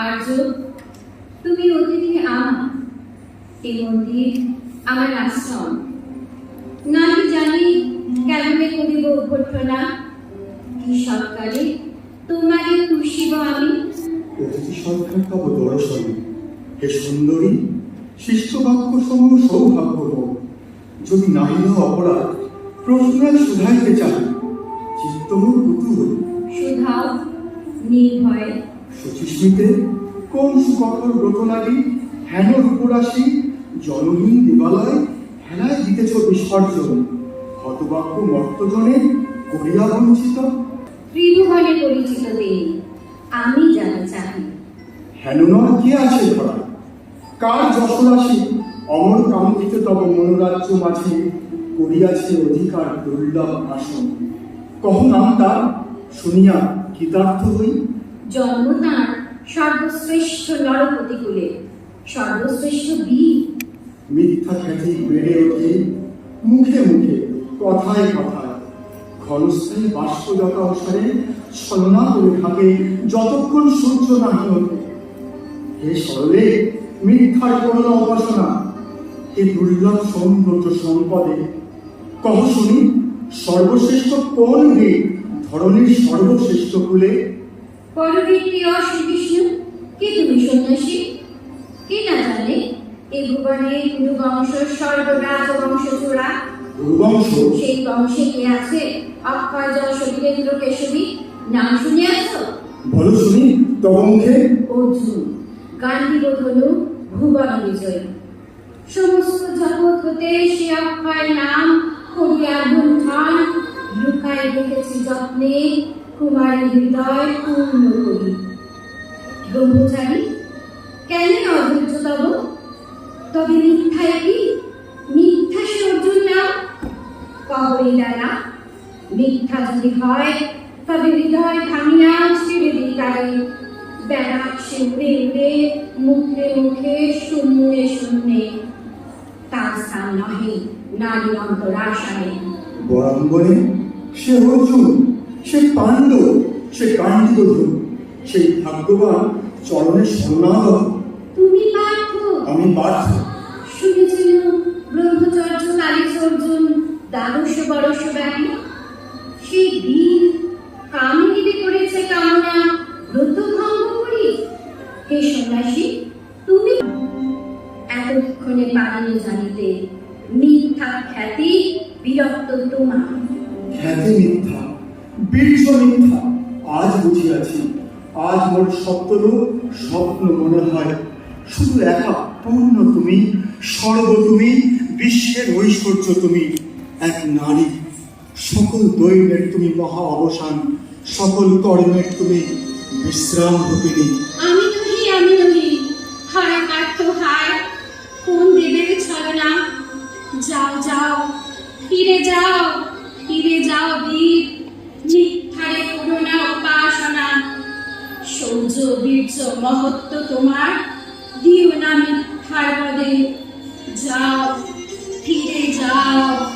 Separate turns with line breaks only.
আর্য তুমি অতিথি আমার। এই মন্দির আমার আশ্রম। নাহি জানি কেমনে করিব অভ্যর্থনা। কি সৎকারে তোমারে খুশিব আমি।
অতিথি সরকার তব দর্শন। হে সুন্দরী শিষ্ট বাক্য সমূহ সৌভাগ্য যদি নাহিল অপরাধ প্রশ্নায় শুধাইতে চান চিত্তমূল কুতুহল।
সুধাও নির্ভয়ে
শচীস্মিতে কোন সুকঠোর ব্রতনারী হেন রূপরাশি জনহীন দেবালয় হেলায় দিতেছ বিসর্জন? হতবাক্য মর্তজনে করিয়া বঞ্চিত?
ত্রিভুবনে পরিচিত আমি জানা চাহি।
হেন নয় কে আছে ধরা? কার যশরাশি? অমর কাঙ্ক্ষিত তব মনোরাজ্য মাঝে করিয়াছে অধিকার দুর্লভ আসন। কহ নাম তার শুনিয়া কৃতার্থ হই।
জন্ম তাঁর সর্বশ্রেষ্ঠ নরপতিকুলে সর্বশ্রেষ্ঠ বীর।
মিথ্যা খ্যাতি বেড়ে ওঠে মুখে মুখে, কথায় কথায়। ক্ষণস্থায়ী বাষ্পজাত অবসরে ছলনা করে থাকে যতক্ষণ সূর্য নাহি ওঠে। হে সরলে মিথ্যার করুণ উপাসনা। হে দুর্লভ সৌন্দর্য সম্পদে। কহ শুনি, সর্বশ্রেষ্ঠ কোন বীর ধরনের সর্বশ্রেষ্ঠ কুলে?
পরবীর শ্রীকৃষ্ণ কে তুমি সন্ন্যাসী? কে না জানে? এ ভুবনে কুরু বংশ স্বর্গরাজ বংশ চূড়া।
গুরুবংশ?
সেই বংশে কে আছে? অক্ষয় যশ বীরেন্দ্র কেশবী। নাম শুনিয়াছ?
বলো শুনি তবঙ্গে।
অর্জুন গান্ধীব ধনু ভুবন বিজয়। সমস্ত জগৎ হতে সে অক্ষয় নাম করিয়া লুকায় রেখেছি যত্নে কুমারী হৃদয় পূর্ণ করি। ব্রহ্মচারী কেন অধৈর্য তব তবে মিথ্যায় কি? মিথ্যা সে অর্জুন নাম কবরী দ্বারা মিথ্যা যদি হয়, তবে হৃদয় ভাঙিয়া ছেড়ে দিই সে উড়ে মুখে মুখে শূন্যে শূন্যে। তার স্থান নহে, নারী অন্তরাশায়
বরাঙ্গনে সে অর্জুন সে পাণ্ডব সে কাণ্ডিবধূ সেই ভাগ্যবান চরণে শরণাগত
তুমি পার্থ।
আমি পার্থ।
শুনেছিল ব্রহ্মচর্য অর্জুন দ্বাদশ বরস সেই বীর কামিনীতে করেছে কামনা ব্রত ভঙ্গ করি। হে সন্ন্যাসী তুমি এতক্ষণে পারিনি জানিতে মিথ্যা খ্যাতি বিরক্ত তোমার।
খ্যাতি মিথ্যা। বীর্য মিথ্যা আজ বুঝিয়াছি, আজ স্বপ্ন মনে হয়। শুধু একা পূর্ণ তুমি, সর্ব তুমি, বিশ্বের ঐশ্বর্য তুমি। এক নারী, সকল দৈবের তুমি মহা অবসান, সকল কর্মের তুমি বিশ্রাম রূপিণী
দিচ্ছ মহত্ব তোমার। দিও না মিথ্যার পদে। যাও ফিরে যাও।